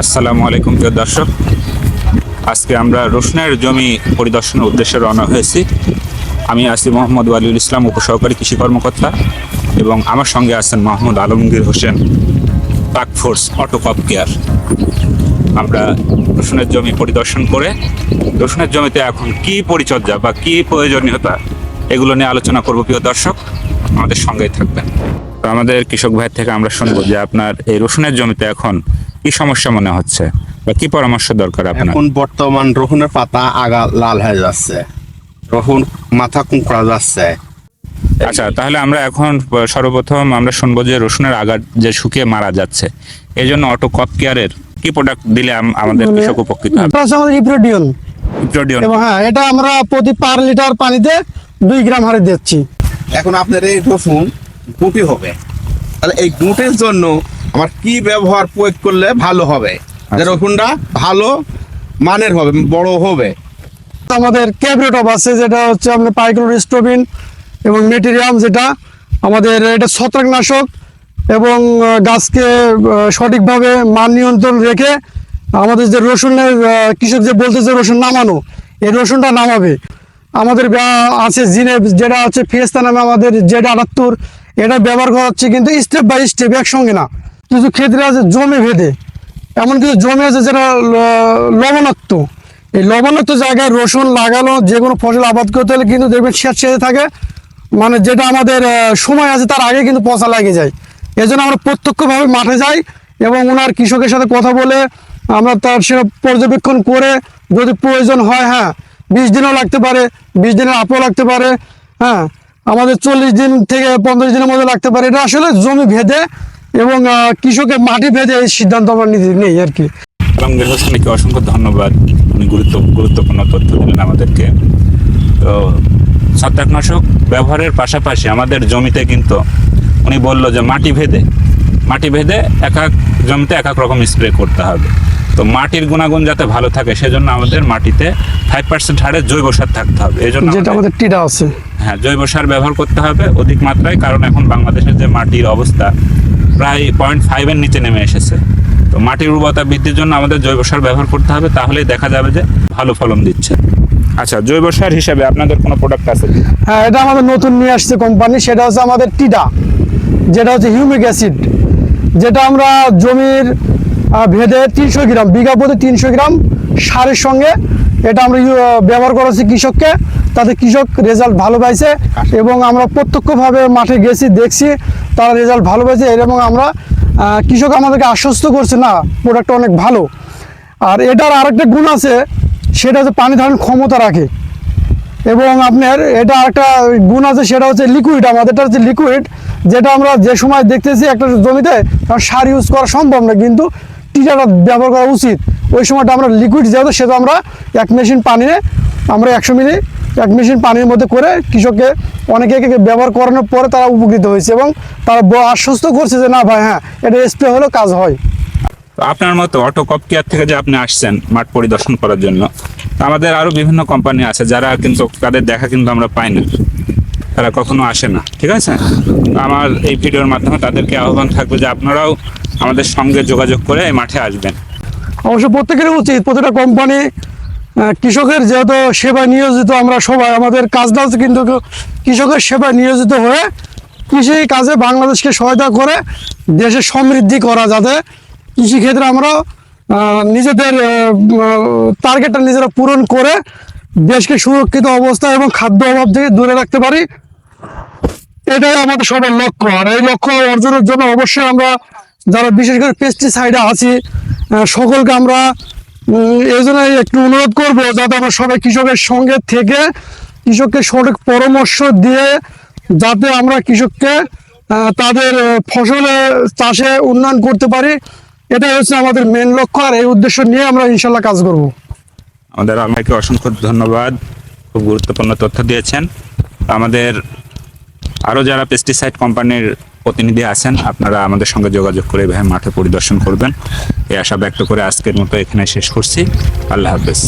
আসসালামু আলাইকুম প্রিয় দর্শক। আজকে আমরা রোশনের জমি পরিদর্শনের উদ্দেশ্যে রওনা হয়েছি। আমি আছি মোহাম্মদ ওয়ালিউল ইসলাম, উপসহকারী কৃষি কর্মকর্তা এবং আমার সঙ্গে আছেন মোহাম্মদ আলমগীর হোসেন, পাক ফোর্স অটো কপ কেয়ার। আমরা রসুনের জমি পরিদর্শন করে রসুনের জমিতে এখন কি পরিচর্যা বা কি প্রয়োজনীয়তা, এগুলো নিয়ে আলোচনা করব প্রিয় দর্শক। আমাদের সঙ্গেই থাকবেন। তো আমাদের কৃষক ভাই থেকে আমরা শুনব যে আপনার এই রসুনের জমিতে এখন কি সমস্যা মনে হচ্ছে? বা কি পরামর্শ দরকার আপনার? এখন বর্তমান রসুনের পাতা আগা লাল হয়ে যাচ্ছে। রসুন মাথা কুঁকড়া যাচ্ছে। আচ্ছা তাহলে আমরা এখন সর্বপ্রথম আমরা শুনব যে রসুনের আগার যে শুকিয়ে মারা যাচ্ছে এই জন্য অটো কপ কেয়ারের কি প্রোডাক্ট দিলে আম- আমাদের মানে কৃষক উপকৃত হবে? এটা হচ্ছে আমাদের ইপ্রোডিয়ন। ইপ্রোডিয়ন। এবং হ্যাঁ এটা আমরা প্রতি পার লিটার পানিতে দুই গ্রাম হারে দিচ্ছি। এখন আপনার এই রসুন গুটি হবে। তাহলে এই গুটির জন্য আমার কি ব্যবহার প্রয়োগ করলে ভালো হবে? যে আচ্ছা। রসুনটা ভালো মানের হবে বড় হবে। আমাদের ক্যাবরেটপ আছে যেটা হচ্ছে আপনার পাইক্লোরিস্টোবিন এবং মেটেরিয়াম যেটা আমাদের এটা ছত্রাকনাশক এবং গাছকে সঠিকভাবে মান নিয়ন্ত্রণ রেখে আমাদের যে রসুনের কৃষক যে বলতেছে রসুন নামানো এই রসুনটা নামাবে। আমাদের আছে জিনে যেটা হচ্ছে ফেস্তা নামে আমাদের যেটা আটাত্তর এটা ব্যবহার করা হচ্ছে কিন্তু স্টেপ বাই স্টেপ একসঙ্গে না। কিছু ক্ষেত্রে আছে জমে ভেদে। এমন কিছু জমি আছে যেটা লবণাক্ত। এই লবণাক্ত জায়গায় রসুন লাগানো, যে কোনো ফসল আবাদ করতে হলে কিন্তু দেখবেন শেষ শেষে থাকে। মানে যেটা আমাদের সময় আছে তার আগে কিন্তু পচা লাগে যায়। এজন্য আমরা প্রত্যক্ষভাবে মাঠে যাই এবং ওনার কৃষকের সাথে কথা বলে আমরা তার সেটা পর্যবেক্ষণ করে যদি প্রয়োজন হয় হ্যাঁ বিশ দিনও লাগতে পারে, বিশ দিনের আপও লাগতে পারে হ্যাঁ। আমাদের চল্লিশ দিন থেকে পঞ্চাশ দিনের মধ্যে লাগতে পারে। এটা আসলে জমি ভেদে এবং কৃষকের মাটি ভেদে এই সিদ্ধান্ত আমার নিতে নেই আর কি। আলমগীর হোসেনকে অসংখ্য ধন্যবাদ। উনি গুরুত্ব, গুরুত্বপূর্ণ তথ্য দিলেন আমাদেরকে। তো ছত্রাকনাশক ব্যবহারের পাশাপাশি আমাদের জমিতে কিন্তু উনি বলল যে মাটি ভেদে মাটি ভেদে এক এক জমিতে এক এক রকম স্প্রে করতে হবে। তো মাটির গুণাগুণ যাতে ভালো থাকে সেজন্য আমাদের মাটিতে ফাইভ পার্সেন্ট হারে জৈব সার থাকতে হবে। এই জন্য যেটা আমাদের- টিটা আছে। হ্যাঁ জৈব সার ব্যবহার করতে হবে অধিক মাত্রায় কারণ এখন বাংলাদেশের যে মাটির অবস্থা প্রায় পয়েন্ট ফাইভের নিচে নেমে এসেছে। তো মাটির উর্বরতা বৃদ্ধির জন্য আমাদের জৈব সার ব্যবহার করতে হবে তাহলেই দেখা যাবে যে ভালো ফলন দিচ্ছে। আচ্ছা জৈব সার হিসেবে আপনাদের কোনো প্রোডাক্ট আছে হ্যাঁ এটা আমাদের নতুন নিয়ে আসছে কোম্পানি সেটা হচ্ছে আমাদের টিডা যেটা হচ্ছে হিউমিক অ্যাসিড যেটা আমরা জমির ভেদে তিনশো গ্রাম, বিঘা প্রতি তিনশো গ্রাম সারের সঙ্গে এটা আমরা ব্যবহার করেছি কৃষককে। তাতে কৃষক রেজাল্ট ভালো পাইছে এবং আমরা প্রত্যক্ষভাবে মাঠে গেছি, দেখছি তারা রেজাল্ট ভালো পাইছে। এবং আমরা কৃষক আমাদেরকে আশ্বস্ত করছে, না প্রোডাক্টটা অনেক ভালো। আর এটার আরেকটা গুণ আছে, সেটা হচ্ছে পানি ধারণ ক্ষমতা রাখে। এবং আপনার এটা একটা গুণ আছে, সেটা হচ্ছে লিকুইড আমাদের এটা হচ্ছে লিকুইড যেটা আমরা যে সময় দেখতেছি একটা জমিতে সার ইউজ করা সম্ভব না। কিন্তু টিটাটা ব্যবহার করা উচিত? ওই সময়টা আমরা লিকুইড যেহেতু সেটা আমরা এক মেশিন পানি আমরা একশো মিলি এক মেশিন পানির মধ্যে করে কৃষককে অনেকে একে ব্যবহার করানোর পরে তারা উপকৃত হয়েছে এবং তারা আশ্বস্ত করছে যে, না ভাই হ্যাঁ এটা স্প্রে হলেও কাজ হয়। আপনার মতো অটো কপ কেয়ার থেকে যে আপনি আসছেন মাঠ পরিদর্শন করার জন্য আমাদের আরও বিভিন্ন কোম্পানি আছে যারা কিন্তু তাদের দেখা কিন্তু আমরা পাই না। তারা কখনো আসে না, ঠিক আছে? আমার এই ভিডিওর মাধ্যমে তাদেরকে আহ্বান থাকবে যে আপনারাও আমাদের সঙ্গে যোগাযোগ করে এই মাঠে আসবেন। অবশ্য প্রত্যেকেরই উচিত, প্রতিটা কোম্পানি কৃষকের যেহেতু সেবা নিয়োজিত, আমরা সবাই, আমাদের কাজটা হচ্ছে কিন্তু কৃষকের সেবা নিয়োজিত হয়ে কৃষি কাজে বাংলাদেশকে সহায়তা করে দেশের সমৃদ্ধি করা যাতে কৃষিক্ষেত্রে আমরা নিজেদের টার্গেটটা নিজেরা পূরণ করে দেশকে সুরক্ষিত অবস্থা এবং খাদ্য অভাব থেকে দূরে রাখতে পারি। এটাই আমাদের সবার লক্ষ্য, আর এই লক্ষ্য অর্জনের জন্য অবশ্যই আমরা যারা বিশেষ করে পেস্টিসাইডে আছি সকলকে আমরা এই জন্য একটু অনুরোধ করব যাতে আমরা সবাই কৃষকের সঙ্গে থেকে কৃষককে সঠিক পরামর্শ দিয়ে যাতে আমরা কৃষককে তাদের ফসলে চাষে উন্নয়ন করতে পারি। এটাই হচ্ছে আমাদের মেন লক্ষ্য আর এই উদ্দেশ্য নিয়ে আমরা ইনশাল্লাহ কাজ করব। আমাদের আমাকে অসংখ্য ধন্যবাদ। খুব গুরুত্বপূর্ণ তথ্য দিয়েছেন। আমাদের আরও যারা পেস্টিসাইড কোম্পানির প্রতিনিধি আছেন, আপনারা আমাদের সঙ্গে যোগাযোগ করে এভাবে মাঠে পরিদর্শন করবেন। এই আশা ব্যক্ত করে আজকের মতো এখানে শেষ করছি। আল্লাহ হাফেজ।